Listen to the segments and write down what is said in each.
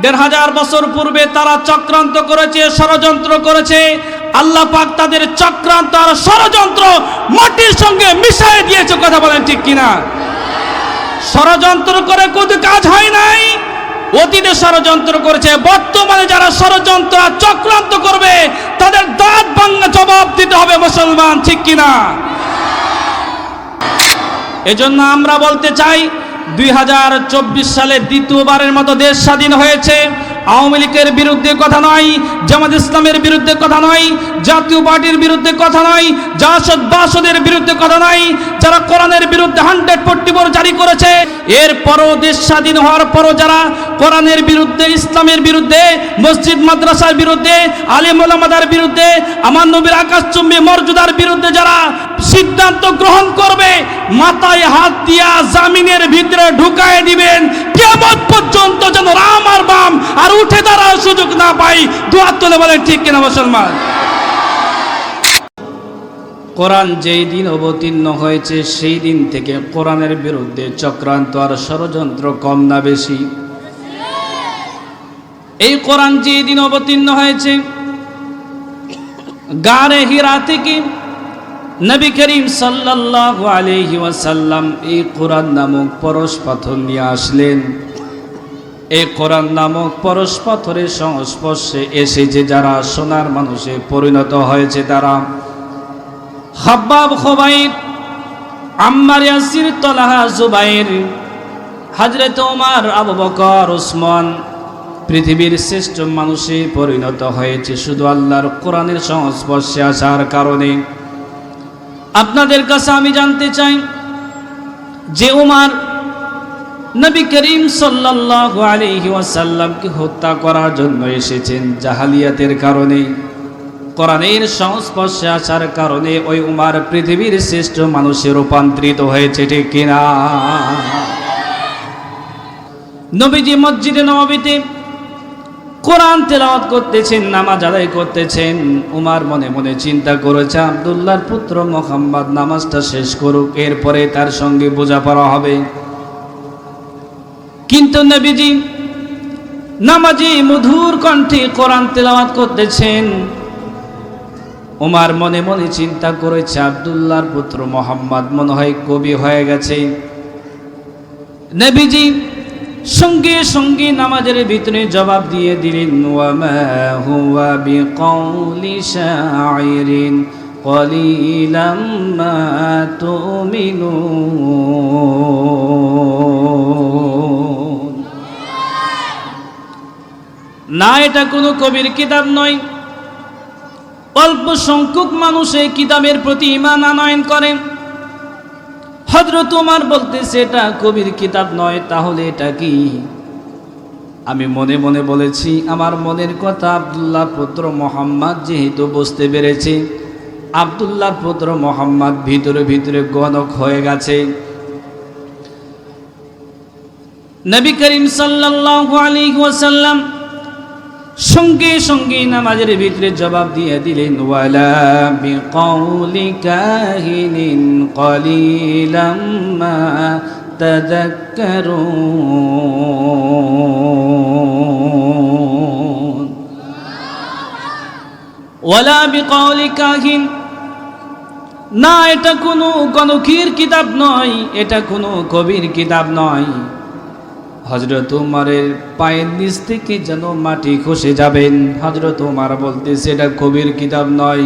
দেড় হাজার বছর পূর্বে তারা চক্রান্ত করেছে, ষড়যন্ত্র করেছে। আল্লাহ পাক তাদের চক্রান্ত আর ষড়যন্ত্র মাটির সঙ্গে মিশিয়ে দিয়েছে, কথা বলেন ঠিক কিনা? ষড়যন্ত্র করে কোনো কাজ হয় নাই। অতীতে ষড়যন্ত্র করেছে, বর্তমানে যারা ষড়যন্ত্র আর চক্রান্ত করবে, তাদের দাঁত ভাঙ্গা জবাব দিতে হবে মুসলমান, ঠিক কিনা? এজন্য আমরা বলতে চাই দুই হাজার চব্বিশ সালে দ্বিতীয়বারের মতো দেশ স্বাধীন হয়েছে। আওয়ামী লীগের বিরুদ্ধে কথা নয়, জামাত ইসলামের বিরুদ্ধে কথা নয়, জাতীয় পার্টির বিরুদ্ধে কথা নয়, জাসদ বাসদের বিরুদ্ধে কথা নয়, যারা কোরআনের বিরুদ্ধে হান্ড্রেড ফোর্টি জারি করেছে, এরপরও দেশ স্বাধীন হওয়ার পরও যারা কোরআনের বিরুদ্ধে, ইসলামের বিরুদ্ধে, মসজিদ মাদ্রাসার বিরুদ্ধে, আলিম ওলামাদার বিরুদ্ধে, আমার নবীর আকাশচুম্বী মর্যাদার বিরুদ্ধে যারা সিদ্ধান্ত গ্রহণ করবে, মাথায় হাত দিয়া জামিনের ভিতরে ঢুকায় দিবেন। কেমন পর্যন্ত যেন রাম আর বাম আর উঠে দাঁড়ার সুযোগ না পাই দুয়ার তুলে বলেন, ঠিক কিনা মুসলমান? কোরআন যেই দিন অবতীর্ণ হয়েছে, সেই দিন থেকে কোরআনের বিরুদ্ধে চক্রান্ত আর ষড়যন্ত্র কম না বেশি। এই কোরআন যেই দিন অবতীর্ণ হয়েছে, গারে হীরা থেকে নবী করিম সাল্লাল্লাহু আলাইহি ওয়াসাল্লাম এই কোরআন নামক পরশ পাথর নিয়ে আসলেন। এই কোরআন নামক পরশ পাথরের সংস্পর্শে এসে যে যারা সোনার মানুষে পরিণত হয়েছে তারা হাব্বাব খোবাইর আম্মার ইয়াসির, তলাহা জুবাইর, হাজরত ওমর, আবু বকর ওসমান পৃথিবীর শ্রেষ্ঠ মানুষে পরিণত হয়েছে শুধু আল্লাহর কোরআনের সংস্পর্শে আসার কারণে। আপনাদের কাছে আমি জানতে চাই যে উমার নবী করিম আলাইহি ওয়াসাল্লামকে হত্যা করার জন্য এসেছেন জাহালিয়াতের কারণে, কোরআনের সংস্পর্শে আসার কারণে ওই উমার পৃথিবীর শ্রেষ্ঠ মানুষে রূপান্তরিত হয়েছে, ঠিক কিনা? নবীজি মসজিদে নবীতে কোরআন তেলাওয়াত করতেছেন, নামাজ আদায় করতেছেন। উমার মনে মনে চিন্তা করেছে, আবদুল্লাহর পুত্র মোহাম্মদ নামাজটা শেষ করুক, এরপরে তার সঙ্গে বোঝাপড়া হবে। কিন্তু নবীজি নামাজি মধুর কণ্ঠে কোরআন তেলাওয়াত করতেছেন। উমার মনে মনে চিন্তা করেছে, আবদুল্লাহর পুত্র মোহাম্মদ মনে হয় কবি হয়ে গেছে। নবীজি সঙ্গে সঙ্গে নামাজের ভিতরে জবাব দিয়ে দিলেন না, এটা কোনো কবির কিতাব নয়। অল্প সংখ্যক মানুষ এই কিতাবের প্রতি ইমান আনয়ন করেন। হজরত তোমার বলতেছে, এটা কবির কিতাব নয়, তাহলে এটা কি? আমি মনে মনে বলেছি, আমার মনের কথা আবদুল্লাহ পুত্র মোহাম্মদ যেহেতু বুঝতে পেরেছি আবদুল্লাহ পুত্র মোহাম্মদ ভিতরে ভিতরে গণক হয়ে গেছে। নবী করিম সাল্লাল্লাহু আলাইহি ওয়াসাল্লাম সঙ্গে সঙ্গে নামাজের ভিতরে জবাব দিয়ে দিলেন না, এটা কোনো গণকির কিতাব নয়, এটা কোনো কবির কিতাব নয়। হজরত উমারের পায়ের নিচ থেকে যেন মাটি খসে যাবেন। হজরত উমার বলতেছে, এটা কবির কিতাব নয়,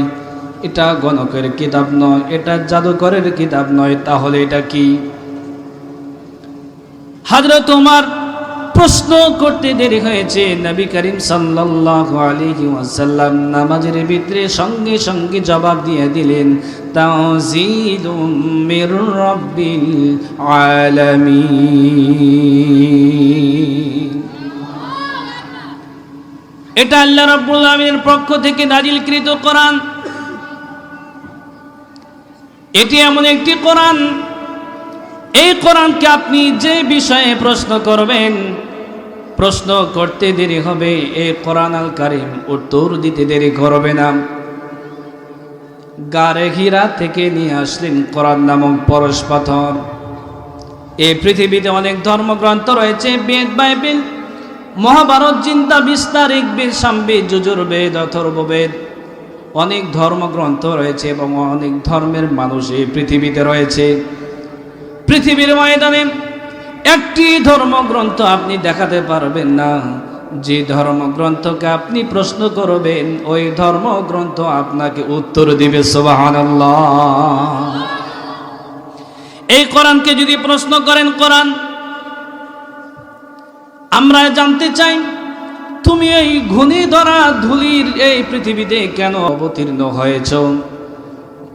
এটা গণকের কিতাব নয়, এটা জাদুকরের কিতাব নয়, তাহলে এটা কি? হজরত উমার প্রশ্ন করতে দেরি হয়েছে। নবী করিম সাল্লাল্লাহু আলাইহি ওয়াসাল্লাম নামাজের ভিতরে সঙ্গে সঙ্গে জবাব দিয়ে দিলেন মির রাব্বিল আলামিন। এটা আল্লাহ রাব্বুল পক্ষ থেকে নাজিলকৃত কোরআন। এটি এমন একটি কোরআন। এই কোরআনকে আপনি যে বিষয়ে প্রশ্ন করবেন প্রশ্ন করতে দেরি হবে। এই কোরআন আল কারিম উত্তর দিতে দেরি করবে না। গারে হীরা থেকে নিয়ে আসলেন কোরআন নামক পরশ পাথর। এই পৃথিবীতে অনেক ধর্মগ্রন্থ রয়েছে। বেদ, বাইবেল, মহাভারত চিন্তা বিস্তার ইকবির সাম্বিদ, যজুর্বেদ, অথর্ববেদ। অনেক ধর্মগ্রন্থ রয়েছে এবং অনেক ধর্মের মানুষ এই পৃথিবীতে রয়েছে। পৃথিবীর ময়দানে একটি ধর্মগ্রন্থ আপনি দেখাতে পারবেন না। যে ধর্মগ্রন্থকে আপনি প্রশ্ন করবেন, ওই ধর্মগ্রন্থ আপনাকে উত্তর দিবে এই কোরআনকে যদি প্রশ্ন করেন, কোরআন, আমরা জানতে চাই, তুমি এই ঘূর্ণি ধরা ধুলির এই পৃথিবীতে কেন অবতীর্ণ হয়েছ?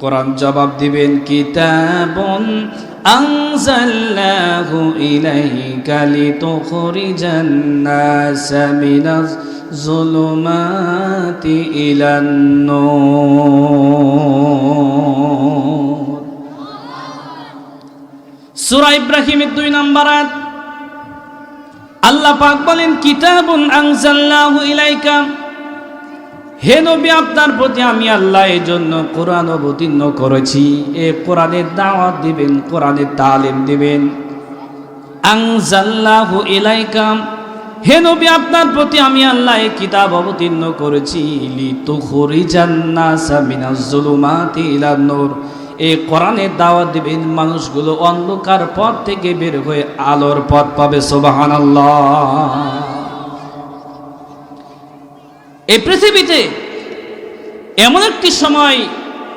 কোরআন জবাব দিবেন, কিতাবন ইলাইকা লিতুখরিজান নাস মিনাজ যুলুমাতি ইলান নূর সূরা ইব্রাহিমের দুই নম্বর আয়াত। আল্লাহ পাক বলেন, কিতাবুন আনজালনাহু ইলাইকা হে নবী, আপনার প্রতি আমি আল্লাহ এই জন্য কোরআন অবতীর্ণ করেছি। এ কোরআনের দাওয়াত দিবেন কোরআনের তালিম দিবেন। আনজাল্লাহু ইলাইকা। হে নবী, আপনার প্রতি আমি আল্লাহ এই কিতাব অবতীর্ণ করেছি। লিতুখরিজান নাসা মিনাজ জুলুমাতি ইলান নূর। এই কোরআনের দাওয়াত দিবেন, মানুষগুলো অন্ধকার পথ থেকে বের হয়ে আলোর পথ পাবে, সুবহানাল্লাহ। এই পৃথিবীতে এমন একটি সময়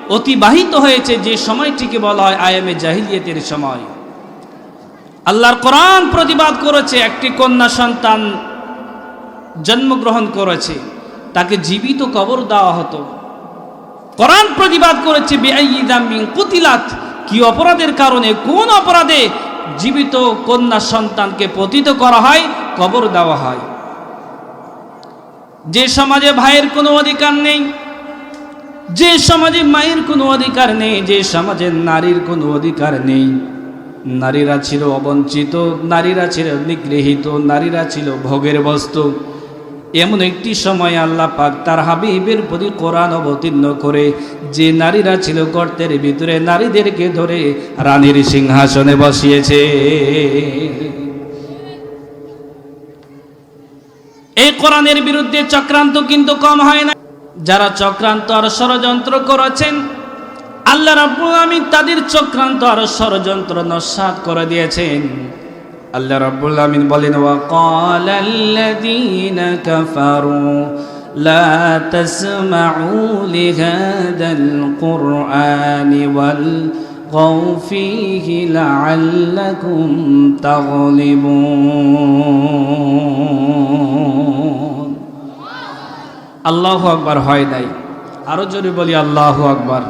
অতিবাহিত হয়েছে যে সময়টিকে বলা হয় আয়ামে জাহিলিয়তের সময়। আল্লাহর কোরআন প্রতিবাদ করেছে, একটি কন্যা সন্তান জন্মগ্রহণ করেছে, তাকে জীবিত কবর দেওয়া হতো। কোরআন প্রতিবাদ করেছে কুতিলাত, কি অপরাধের কারণে? কোন অপরাধে? জীবিত কন্যা সন্তানকে পতিত করা হয়, কবর দেওয়া হয়। যে সমাজে ভাইয়ের কোনো অধিকার নেই, যে সমাজে মায়ের কোনো অধিকার নেই, যে সমাজে নারীর কোনো অধিকার নেই। নারীরা ছিল অবঞ্চিত, নারীরা ছিল নিগৃহীত, নারীরা ছিল ভোগের বস্তু। এমন একটি সময় আল্লাহ পাক তার হাবিবের প্রতি কোরআন অবতীর্ণ করে যে নারীরা ছিল গর্তের ভিতরে নারীদেরকে ধরে রানীর সিংহাসনে বসিয়েছে। এই কোরআনের বিরুদ্ধে চক্রান্ত কিন্তু কম হয় না। যারা চক্রান্ত আর ষড়যন্ত্র করেছেন, আল্লাহ রাব্বুল আমিন তাদের চক্রান্ত আর ষড়যন্ত্র নস্বাত করে দিয়েছেন। আল্লাহ রাব্বুল আমিন বলেন, ওয়া ক্বালাল্লাযীনা কাফারু, লা তাসমাউ লিহাদাল কুরআনি ওয়াল غوا فيه لعلكم تغلبون আল্লাহ আকবার হয় নাই আরো জোরে বলি আল্লাহ আকবার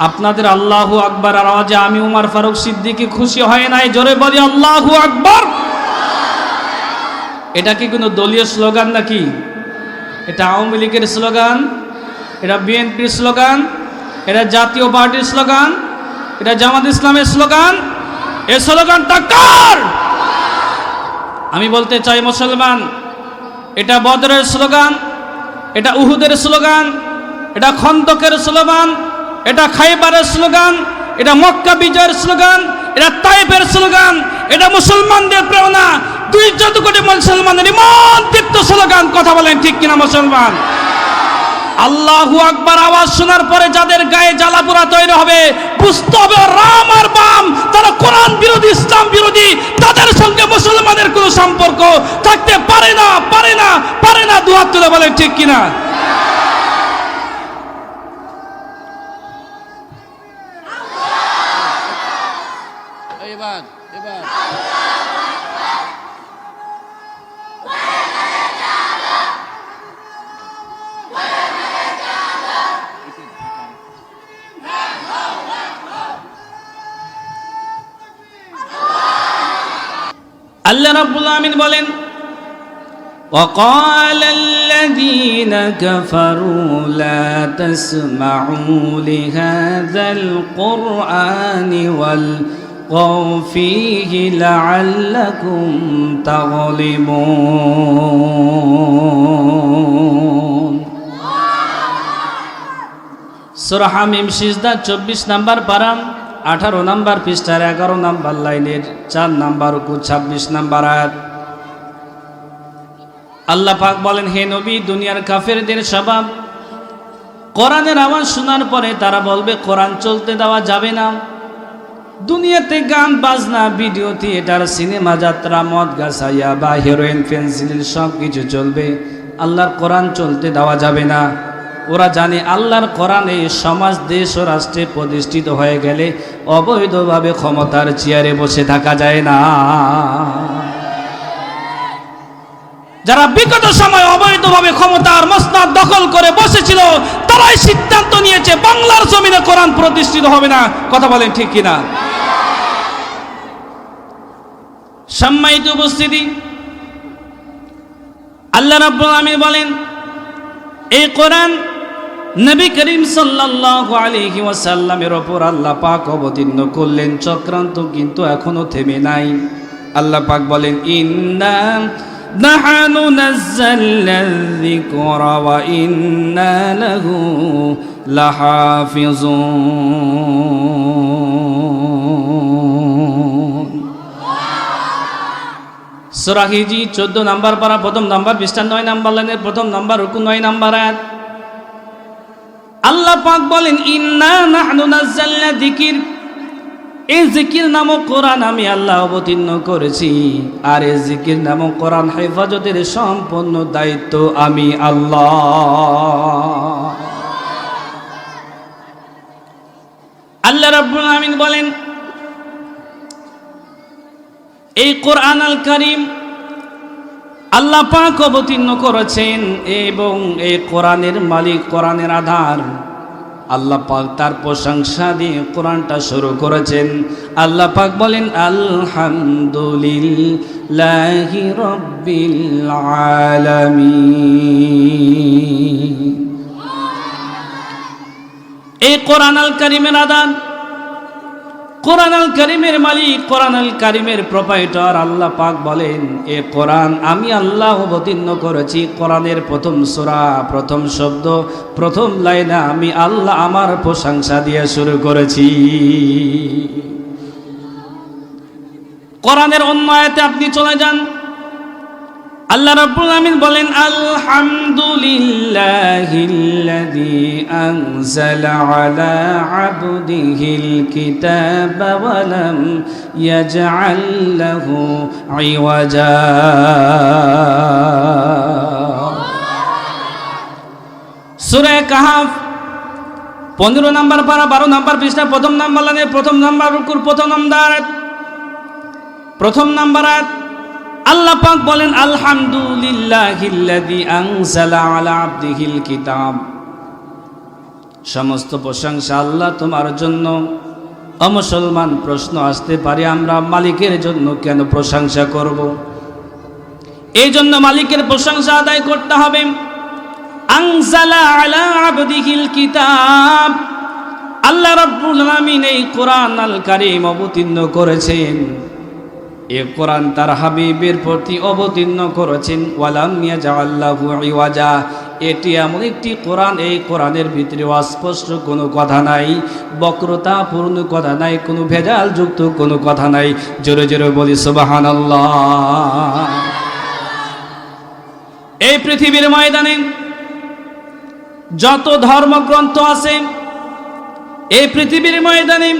আপনাদের আল্লাহু আকবার আর আওয়াজে আমি উমার ফারুক সিদ্দিকি খুশি হয় নাই জোরে বলি আল্লাহু আকবার এটা কি কোনো দলীয় স্লোগান নাকি এটা আওয়ামী লীগের স্লোগান এটা বিএনপির স্লোগান এটা জাতীয় পার্টির স্লোগান, এটা জামাত ইসলামের স্লোগান, এ স্লোগানটা কার? আমি বলতে চাই মুসলমান, এটা বদরের স্লোগান, এটা উহুদের স্লোগান, এটা খন্দকের স্লোগান, এটা খাইবারের স্লোগান, এটা মক্কা বিজয়ের স্লোগান, এটা তাইফের স্লোগান, এটা মুসলমানদের প্রেরণা, দুই যত কোটি মুসলমানের ইমান দীপ্ত স্লোগান, কথা বলেন ঠিক কিনা মুসলমান? আল্লাহু আকবার আওয়াজ শোনার পরে যাদের গায়ে জ্বালাপোড়া তৈরি হবে, বুঝতে হবে রাম আর বাম। তারা কোরআন বিরোধী, ইসলাম বিরোধী, তাদের সঙ্গে মুসলমানের কোনো সম্পর্ক থাকতে পারে না পারে না পারে না, দুহাত তুলে বলে ঠিক কিনা? আল্লাহ রাব্বুল আমিন বলেন وقال الذين كفروا لا تسمعوا لهذا القرآن والغوا فيه لعلكم تغلبون সুরা হামিম সিজদা চব্বিশ নাম্বার পারাম আঠারো নাম্বার পৃষ্ঠার এগারো নাম্বার লাইনের চার নাম্বার উকু ছাব্বিশ নাম্বার আয়াত। আল্লাহ পাক বলেন, হে নবী, দুনিয়ার কাফেরদের স্বভাব। কোরআনের আওয়াজ শোনার পরে তারা বলবে, কোরআন চলতে দেওয়া যাবে না। দুনিয়াতে গান, বাজনা, ভিডিও, থিয়েটার, সিনেমা যাত্রা, মদ গাছাইয়া বা হিরোইন পেন্সিল সব কিছু চলবে। আল্লাহর কোরআন চলতে দেওয়া যাবে না। ওরা জানে আল্লাহর কোরআনে সমাজ, দেশ ও রাষ্ট্রে প্রতিষ্ঠিত হয়ে গেলে অবৈধভাবে ক্ষমতার চেয়ারে বসে থাকা যায় না। যারা বিগত সময় অবৈধভাবে ক্ষমতার মসনাদ দখল করে বসেছিল, তারাই সিদ্ধান্ত নিয়েছে বাংলার জমিনে কোরআন প্রতিষ্ঠিত হবে না। কথা বলেন ঠিক কিনা? সম্মানিত উপস্থিতি, আল্লাহ রাব্বুল আলামিন বলেন, এই কোরআন নবী করিম সাল্লাল্লাহু আলাইহি ওয়াসাল্লামের ওপর আল্লাহ পাক অবতীর্ণ করলেন। চক্রান্ত কিন্তু এখনও থেমে নাই। আল্লাহ পাক বলেন, ইন্না নাহানু নাযালনা যিকরা ওয়া ইন্না লাহু লাহাফিজুন। সুরাহিজি চোদ্দ নাম্বার পারা প্রথম নাম্বার পৃষ্ঠা, নয় নাম্বার লাইনের প্রথম নাম্বার, রুকু, নয় নাম্বার আয়াত। আল্লাহ পাক বলেন, ইন্না নাহনু নাযালনা যিকির। এই জিকির নামক কোরআন আমি আল্লাহ অবতীর্ণ করেছি, আর এই জিকির নামক কোরআন হেফাজতের সম্পূর্ণ দায়িত্ব আমি আল্লাহ। আল্লাহ রাব্বুল আমিন বলেন, এই কোরআন আল করিম আল্লাহ পাক অবতীর্ণ করেছেন এবং এই কোরআনের মালিক, কোরআনের আধার। আল্লাহ পাক তার প্রশংসা দিয়ে কোরআনটা শুরু করেছেন। আল্লাহ পাক বলেন, আলহামদুলিল্লাহি রব্বিল আলামিন। এই কোরআন আল করিমের আদান কোরআন আল করিমের মালিক, কোরআন আল করিমের প্রোপাইটর আল্লাহ পাক বলেন, এ কোরআন আমি আল্লাহ অবতীর্ণ করেছি, কোরআনের প্রথম সোরা, প্রথম শব্দ, প্রথম লাইনে আমি আল্লাহ আমার প্রশংসা দিয়ে শুরু করেছি। কোরআনের অন্য আয়াতে আপনি চলে যান আল্লাহ রাব্বুল আমিন বলেন, আলহামদুলিল্লাহিল্লাযী আনজালা আলা আবদিহিল কিতাবা ওয়া লাম ইয়াজআল লাহু ইওয়াজা সূরা কাহাফ, পনেরো নাম্বার পারা, বারো নাম্বার পৃষ্ঠা, প্রথম নাম্বার লাইনে প্রথম নাম্বার রুকুর প্রথম নাম্বার। প্রথম নাম্বার আয়াত আল্লাহ পাক বলেন, আলহামদুলিল্লাহিল্লাযী আনজালা আলা আবদিহিল কিতাব। সমস্ত প্রশংসা আল্লাহ তোমার জন্য। অমুসলমান প্রশ্ন আসতে পারে, আমরা মালিকের জন্য কেন প্রশংসা করব? এই জন্য মালিকের প্রশংসা আদায় করতে হবে। কিতাব। আল্লাহ রাব্বুল আলামিন এই কোরআন আল কারীম অবতীর্ণ করেছেন। এ কোরআন তার হাবিবের প্রতি অবতীর্ণ করেছেন, ওয়ালাম ইয়াজাল্লাহু ইওয়াজা। এটি এমন একটি কোরআন, এই কোরআনের ভিতরে অস্পষ্ট কোনো কথা নাই, বক্রতা পূর্ণ কথা নাই, কোনো ভেজাল যুক্ত কোনো কথা নাই। জোরে জোরে বলি, সুবহানাল্লাহ। এই পৃথিবীর ময়দানে যত ধর্মগ্রন্থ আছে, এই পৃথিবীর ময়দানে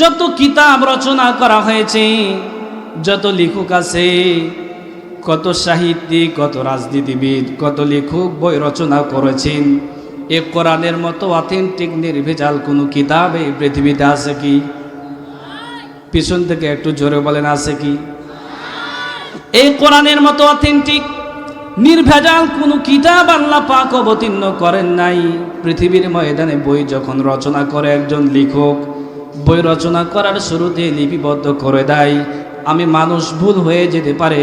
যত কিতাব রচনা করা হয়েছে যত লেখক আছে, কত সাহিত্যিক কত রাজনীতিবিদ, কত লেখক বই রচনা করেছেন, এ কোরআনের মতো অথেন্টিক নির্ভেজাল কোনো কিতাব এই পৃথিবীতে আছে কি? পিছন থেকে একটু জোরে বলেন, আছে কি? এই কোরআনের মতো অথেন্টিক নির্ভেজাল কোনো কিতাব আল্লাহ পাক অবতীর্ণ করেন নাই। পৃথিবীর ময়দানে বই যখন রচনা করে একজন লেখক, বই রচনা করার শুরুতে লিপিবদ্ধ করে দেয়। আমি মানুষ ভুল হয়ে যেতে পারে।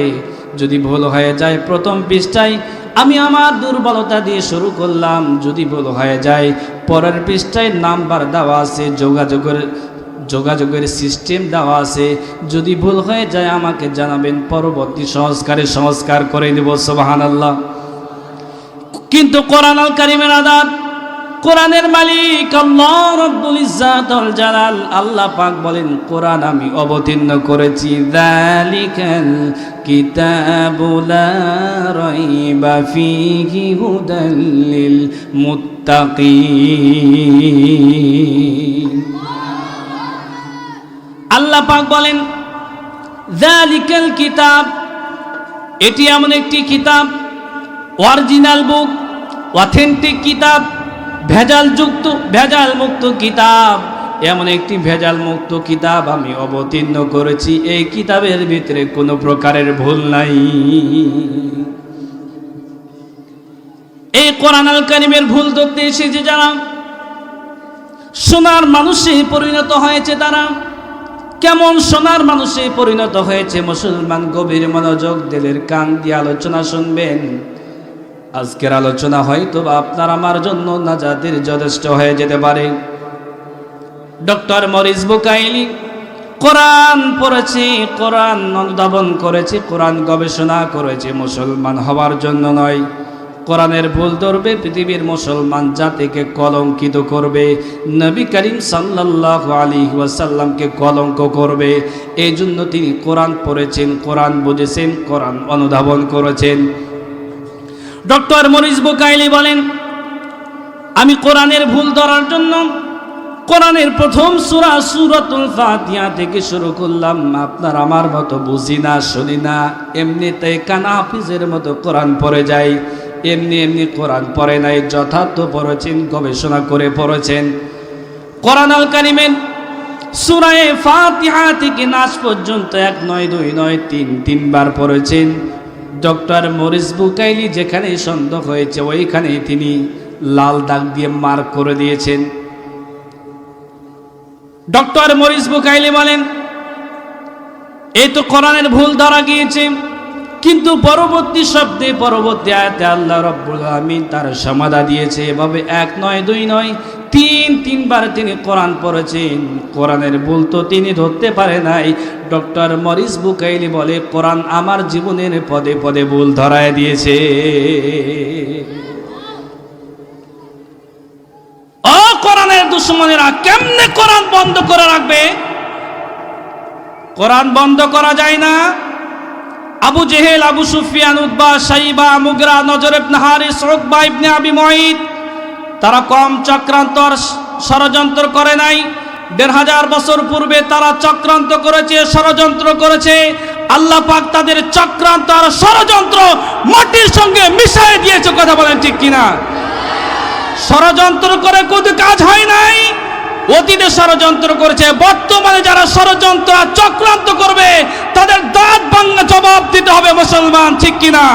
যদি ভুল হয়ে যায় প্রথম পৃষ্ঠায়, আমি আমার দুর্বলতা দিয়ে শুরু করলাম। যদি ভুল হয়ে যায়, পরের পৃষ্ঠায় নাম্বার দেওয়া আছে, যোগাযোগের যোগাযোগের সিস্টেম দেওয়া আছে। যদি ভুল হয়ে যায়, আমাকে জানাবেন, পরবর্তী সংস্কারে সংস্কার করে দেব সোবাহান আল্লাহ কিন্তু কোরআন আল কারিমের আদাত কোরআনের মালিক, আল্লাহ রব্বুল ইজ্জাতুল জালাল। আল্লাহ পাক বলেন, কোরআন আমি অবতীর্ণ করেছি। যালিকাল কিতাবু লা রাইবা ফীহি হুদাল লিল মুত্তাকিন। আল্লাহ পাক বলেন, যালিকাল কিতাব, এটি এমন একটি কিতাব, অরিজিনাল বুক, অথেন্টিক কিতাব ভেজাল যুক্ত ভেজাল মুক্ত কিতাব। এমন একটি ভেজাল মুক্ত কিতাব আমি অবতীর্ণ করেছি। এই কিতাবের ভিতরে কোনো প্রকারের ভুল নাই। এই কোরআন আল কারিমের ভুল ধরতে এসেছে যারা। সোনার মানুষে পরিণত হয়েছে তারা। কেমন সোনার মানুষে পরিণত হয়েছে? মুসলমান গভীর মনোযোগ, দিলের কান দিয়ে আলোচনা শুনবেন। আজকের আলোচনা হয়তো বা আপনার আমার জন্য নাজাদের যথেষ্ট হয়ে যেতে পারে। ডক্টর মরিস বুকাইলি কোরআন পড়েছে, কোরআন অনুধাবন করেছে, কোরআন গবেষণা করেছে, মুসলমান হওয়ার জন্য নয়। কোরআনের ভুল ধরবে, পৃথিবীর মুসলমান জাতিকে কলঙ্কিত করবে, নবী করিম সাল্লাহ আলী ওয়াসাল্লামকে কলঙ্ক করবে। এই জন্য তিনি কোরআন পড়েছেন, কোরআন বুঝেছেন, কোরআন অনুধাবন করেছেন। ডক্টর মরিস বোকাইলি বলেন, আমি কোরআনের ভুল ধরার জন্য কোরআনের প্রথম সুরা সুরাতুল ফাতিহা থেকে শুরু করলাম। আপনার আমার মতো বুঝি না, শুনি না। এমনিতে কানা হাফিজের মতো কোরআন পড়ে যাই। এমনি এমনি কোরআন পড়ে নাই, যথার্থ পড়েছেন, গবেষণা করে পড়েছেন। কোরআন আল কারিমের সুরায়ে ফাতিহা থেকে নাচ পর্যন্ত এক নয়, দুই নয়, তিন, তিনবার পড়েছেন। ডক্টর মরিস বুকাইলি যেখানে সন্দেহ হয়েছে ওইখানে তিনি লাল দাগ দিয়ে মার্ক করে দিয়েছেন। ডক্টর মরিস বুকাইলি বলেন, এই তো কোরআনের ভুল ধরা গিয়েছে, কিন্তু পরবর্তী শব্দে, পরবর্তী আয়াতে আল্লাহ রব্বুল আমিন তার সমাধা দিয়েছে। এভাবে এক নয়, দুই নয় তিন, তিনবার তিনি কোরআন পড়েছেন। কোরআনের ভুল তো তিনি ধরতে পারে নাই। ডক্টর মরিস বুকাইলি বলে, কোরআন আমার জীবনের পদে পদে ভুল ধরায় দিয়েছে। কোরআনের দুশ্মনেরা, কেমনে কোরআন বন্ধ করে রাখবে? কোরআন বন্ধ করা যায় না। আবু জেহেল, আবু সুফিয়ান উদ্বা সাইবা, মুগরা, নজর ইবনে হারিস উকবা ইবনে আবি মুঈদ তারা কম চক্রান্ত ষড়যন্ত্র করে নাই। দেড় হাজার বছর পূর্বে তারা চক্রান্ত করেছে, ষড়যন্ত্র করেছে। আল্লাহ পাক তাদের চক্রান্ত আর ষড়যন্ত্র মাটির সঙ্গে মিশিয়ে দিয়েছে, কথা বলেন ঠিক কিনা? ষড়যন্ত্র করে কোনো কাজ হয় নাই। অতীতে ষড়যন্ত্র করেছে, বর্তমানে যারা ষড়যন্ত্র চক্রান্ত করবে, তাদের দাঁত ভাঙ্গা জবাব দিতে হবে মুসলমান, ঠিক কিনা?